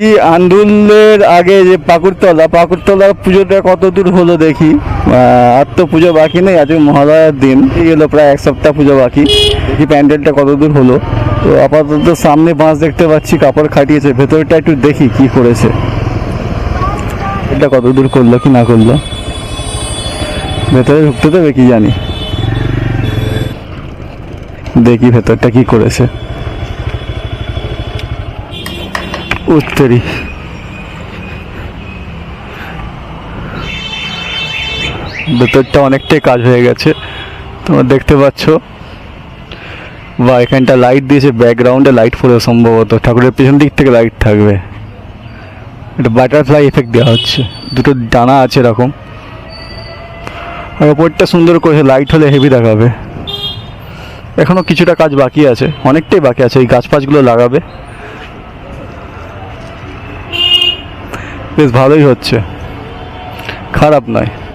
কি আন্দুলের আগে যে পাকুরতলা পাকুড়তলার পুজোটা কত দূর হলো দেখি? আর তো পুজো বাকি নেই, আজকে মহালয়ার দিন। গেলো প্রায় এক সপ্তাহ পুজো বাকি। দেখি প্যান্ডেলটা কত দূর হলো। তো আপাতত সামনে বাঁশ দেখতে পাচ্ছি, কাপড় খাটিয়েছে। ভেতরটা একটু দেখি কি করেছে। এটা কত দূর করল কি না করল। ভেতরে ঢুকতে দেবে কি জানি। দেখি ভেতরটা কি করেছে। উত্তরি ভেতরটা অনেকটাই কাজ হয়ে গেছে। তোমরা দেখতে পাচ্ছ। বা, এখানটা লাইট দিয়েছে ব্যাকগ্রাউন্ডে লাইট পড়ে সম্ভবত। ঠাকুরের পেছন দিক থেকে লাইট থাকবে। এটা বাটারফ্লাই এফেক্ট দেওয়া হচ্ছে। দুটো ডানা আছে এরকম। আর ওপরটা সুন্দর করেছে লাইট হলে হেভি দেখাবে। এখনও কিছুটা কাজ বাকি আছে। অনেকটাই বাকি আছে। এই গাছ ফাছগুলো লাগাবে। বেশ ভালোই হচ্ছে। খারাপ নয়।